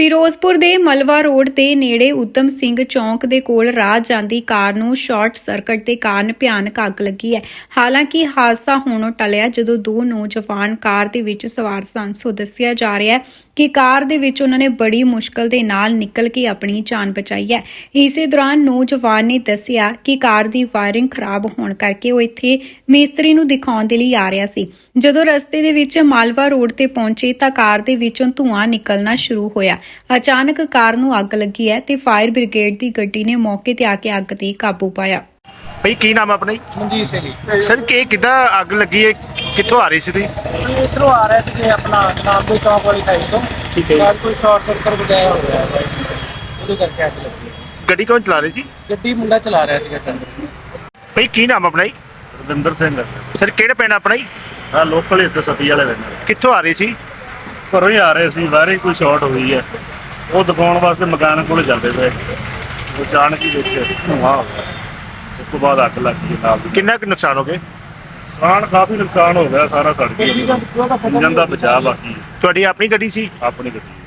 ਫਿਰੋਜ਼ਪੁਰ ਦੇ ਮਲਵਾ ਰੋਡ ਤੇ ਨੇੜੇ ਉਤਮ ਸਿੰਘ ਚੌਂਕ ਦੇ ਕੋਲ ਰਾਹ ਜਾਂਦੀ ਕਾਰ ਨੂੰ ਸ਼ਾਰਟ ਸਰਕਟ ਦੇ ਕਾਰਨ ਭਿਆਨਕ ਅੱਗ ਲੱਗੀ ਹੈ। ਹਾਲਾਂਕਿ ਹਾਦਸਾ ਹੋਣੋਂ ਟਲਿਆ ਜਦੋਂ ਦੋ ਨੌਜਵਾਨ ਕਾਰ ਦੇ ਵਿੱਚ ਸਵਾਰ ਸਨ। ਸੋ ਦੱਸਿਆ ਜਾ ਰਿਹਾ ਹੈ ਕਿ ਕਾਰ ਦੇ ਵਿੱਚ ਉਹਨਾਂ ਨੇ ਬੜੀ ਮੁਸ਼ਕਲ ਦੇ ਨਾਲ ਨਿਕਲ ਕੇ ਆਪਣੀ ਜਾਨ ਬਚਾਈ ਹੈ। ਇਸੇ ਦੌਰਾਨ ਨੌਜਵਾਨ ਨੇ ਦੱਸਿਆ ਕਿ ਕਾਰ ਦੀ ਵਾਇਰਿੰਗ ਖਰਾਬ ਹੋਣ ਕਰਕੇ ਉਹ ਇੱਥੇ ਮਿਸਤਰੀ ਨੂੰ ਦਿਖਾਉਣ ਦੇ ਲਈ ਆ ਰਿਹਾ ਸੀ। ਜਦੋਂ ਰਸਤੇ ਦੇ ਵਿੱਚ ਮਾਲਵਾ ਰੋਡ ਤੇ ਪਹੁੰਚੇ ਤਾਂ ਕਾਰ ਦੇ ਵਿੱਚੋਂ ਧੂੰਆਂ ਨਿਕਲਣਾ ਸ਼ੁਰੂ ਹੋਇਆ। ਅਚਾਨਕ ਕਾਰ ਨੂੰ ਅੱਗ ਲੱਗੀ ਹੈ ਤੇ ਫਾਇਰ ਬ੍ਰਿਗੇਡ ਦੀ ਗੱਡੀ ਨੇ ਮੌਕੇ ਤੇ ਆ ਕੇ ਅੱਗ ਤੇ ਕਾਬੂ ਪਾਇਆ। ਭਈ ਕੀ ਨਾਮ ਹੈ ਆਪਣਾ ਜੀ? ਮਨਜੀਤ ਸਿੰਘ ਜੀ। ਸਰ ਕਿ ਕਿੱਦਾਂ ਅੱਗ ਲੱਗੀ ਹੈ? ਕਿੱਥੋਂ ਆ ਰਹੀ ਸੀ ਤੁਸੀਂ? ਇੱਧਰੋਂ ਆ ਰਹੇ ਸੀਗੇ ਆਪਣਾ ਨਾਮਦੇ ਚੌਂਕ ਵਾਲੀ ਸਾਈਡ ਤੋਂ। ਠੀਕ ਹੈ ਜੀ। ਕੋਈ ਸ਼ਾਰਟ ਸਰਕਟ ਵਗੈਰਾ ਹੋ ਰਿਹਾ ਹੈ ਉਹਦੇ ਕਰਕੇ ਅੱਗ ਲੱਗੀ ਗੱਡੀ ਕੌਣ ਚਲਾ ਰਹੀ ਸੀ? ਗੱਡੀ ਮੁੰਡਾ ਚਲਾ ਰਿਹਾ ਸੀਗਾ ਟਰੱਕ ਭਈ ਕੀ ਨਾਮ ਆਪਣਾ ਜੀ? ਰਵਿੰਦਰ ਸਿੰਘ ਸਰ ਕਿਹੜਾ ਪਿੰਡ ਆਪਣਾ ਜੀ? ਆ ਲੋਕਲ ਇੱਥੇ ਸਤੀ ਵਾਲੇ ਰਹਿੰਦੇ ਕਿੱਥੋਂ ਆ ਰਹੀ ਸੀ? ਘਰੋਂ ਹੀ ਆ ਰਹੇ ਸੀ ਬਾਹਰੇ ਕੋਈ ਸ਼ਾਰਟ ਹੋਈ ਹੈ। ਉਹ ਦਿਖਾਉਣ ਵਾਸਤੇ ਮਕਾਨ ਕੋਲੇ ਜਾਂਦੇ ਪਏ। ਉਹ ਜਾਣ ਕੇ ਵਿੱਚ ਧੂੰਆਂ ਉਸ ਤੋਂ ਬਾਅਦ ਅੱਗ ਲੱਗ ਗਈ ਨਾਲ ਦੀ ਕਿੰਨਾ ਕੁ ਨੁਕਸਾਨ ਹੋ ਗਿਆ? ਨੁਕਸਾਨ ਕਾਫੀ ਨੁਕਸਾਨ ਹੋ ਗਿਆ ਸਾਰਾ ਸੜ ਗਿਆ। ਇੰਜਨ ਦਾ ਬਚਾਅ ਬਾਕੀ ਹੈ, ਤੁਹਾਡੀ ਆਪਣੀ ਗੱਡੀ ਸੀ? ਆਪਣੀ ਗੱਡੀ।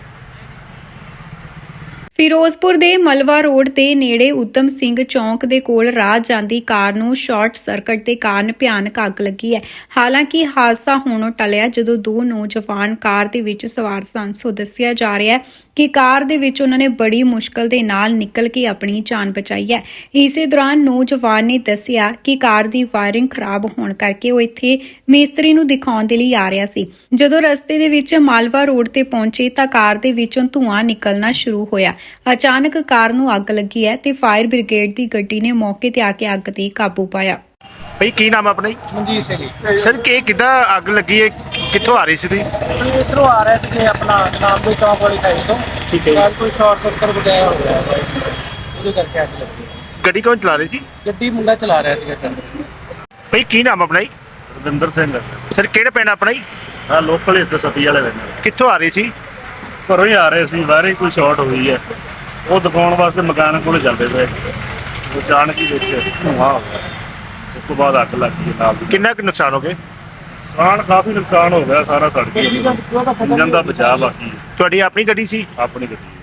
ਫਿਰੋਜ਼ਪੁਰ ਦੇ ਮਲਵਾ ਰੋਡ ਤੇ ਨੇੜੇ ਉਤਮ ਸਿੰਘ ਚੌਂਕ ਦੇ ਕੋਲ ਰਾਹ ਜਾਂਦੀ ਕਾਰ ਨੂੰ ਸ਼ਾਰਟ ਸਰਕਟ ਦੇ ਕਾਰਨ ਭਿਆਨਕ ਅੱਗ ਲੱਗੀ ਹੈ। ਹਾਲਾਂਕਿ ਹਾਦਸਾ ਹੋਣੋਂ ਟਲਿਆ ਜਦੋਂ ਦੋ ਨੌਜਵਾਨ ਕਾਰ ਦੇ ਵਿੱਚ ਸਵਾਰ ਸਨ। ਸੋ ਦੱਸਿਆ ਜਾ ਰਿਹਾ ਹੈ ਕਿ ਕਾਰ ਦੇ ਵਿੱਚ ਉਹਨਾਂ ਨੇ ਬੜੀ ਮੁਸ਼ਕਲ ਦੇ ਨਾਲ ਨਿਕਲ ਕੇ ਆਪਣੀ ਜਾਨ ਬਚਾਈ ਹੈ। ਇਸੇ ਦੌਰਾਨ ਨੌਜਵਾਨ ਨੇ ਦੱਸਿਆ ਕਿ ਕਾਰ ਦੀ ਵਾਇਰਿੰਗ ਖਰਾਬ ਹੋਣ ਕਰਕੇ ਉਹ ਇੱਥੇ ਮਿਸਤਰੀ ਨੂੰ ਦਿਖਾਉਣ ਦੇ ਲਈ ਆ ਰਿਹਾ ਸੀ। ਜਦੋਂ ਰਸਤੇ ਦੇ ਵਿੱਚ ਮਾਲਵਾ ਰੋਡ ਤੇ ਪਹੁੰਚੇ ਤਾਂ ਕਾਰ ਦੇ ਵਿੱਚੋਂ ਧੂੰਆਂ ਨਿਕਲਣਾ ਸ਼ੁਰੂ ਹੋਇਆ। ਅਚਾਨਕ ਕਾਰ ਨੂੰ ਅੱਗ ਲੱਗੀ ਹੈ ਤੇ ਫਾਇਰ ਬ੍ਰਿਗੇਡ ਦੀ ਗੱਡੀ ਨੇ ਮੌਕੇ ਤੇ ਆ ਕੇ ਅੱਗ ਤੇ ਕਾਬੂ ਪਾਇਆ। ਭਈ ਕੀ ਨਾਮ ਆਪਣਾ ਜੀ? ਮਨਜੀਤ ਸਿੰਘ ਜੀ। ਸਰ ਕਿ ਕਿੱਦਾਂ ਅੱਗ ਲੱਗੀ ਹੈ? ਕਿੱਥੋਂ ਆ ਰਹੀ ਸੀ ਤੁਸੀਂ? ਅਸੀਂ ਇੱਧਰੋਂ ਆ ਰਹੇ ਸੀਗੇ ਆਪਣਾ ਨਾਮਦੇ ਚੌਂਕ ਵਾਲੀ ਸਾਈਡ ਤੋਂ। ਠੀਕ ਹੈ ਜੀ। ਨਾਲ ਕੋਈ ਸ਼ਾਰਟ ਸਰਕਟ ਵਗੈਰਾ ਹੋ ਹੈ ਉਹਦੇ ਕਰਕੇ ਅੱਗ ਲੱਗੀ। ਗੱਡੀ ਕੌਣ ਚਲਾ ਰਹੀ ਸੀ? ਗੱਡੀ ਮੁੰਡਾ ਚਲਾ ਰਿਹਾ ਸੀਗਾ ਟਰੱਕ ਭਈ ਕੀ ਨਾਮ ਆਪਣਾ ਜੀ? ਰਵਿੰਦਰ ਸਿੰਘ। ਸਰ ਕਿਹੜਾ ਪਿੰਡ ਆਪਣਾ ਜੀ? ਆ ਲੋਕਲ ਇੱਥੇ ਸਤੀ ਵਾਲੇ ਰਹਿੰਦੇ ਕਿੱਥੋਂ ਆ ਰਹੀ ਸੀ? ਘਰੋਂ ਹੀ ਆ ਰਹੇ ਸੀ ਬਾਹਰੇ ਕੋਈ ਸ਼ਾਰਟ ਹੋਈ ਹੈ। ਉਹ ਦਿਖਾਉਣ ਵਾਸਤੇ ਮਕਾਨ ਕੋਲੇ ਜਾਂਦੇ ਪਏ। ਉਹ ਜਾਣ ਕੇ ਵਿੱਚ ਧੂੰਆਂ ਹੋ ਗਿਆ। ਉਸ ਤੋਂ ਬਾਅਦ ਅੱਗ ਲੱਗ ਗਈ ਨਾਲ ਦੀ ਕਿੰਨਾ ਕੁ ਨੁਕਸਾਨ ਹੋ ਗਿਆ? ਨੁਕਸਾਨ ਕਾਫੀ ਨੁਕਸਾਨ ਹੋ ਗਿਆ ਸਾਰਾ ਸੜ ਗਿਆ। ਇੰਜਨ ਦਾ ਬਚਾਅ ਬਾਕੀ ਹੈ, ਤੁਹਾਡੀ ਆਪਣੀ ਗੱਡੀ ਸੀ? ਆਪਣੀ ਗੱਡੀ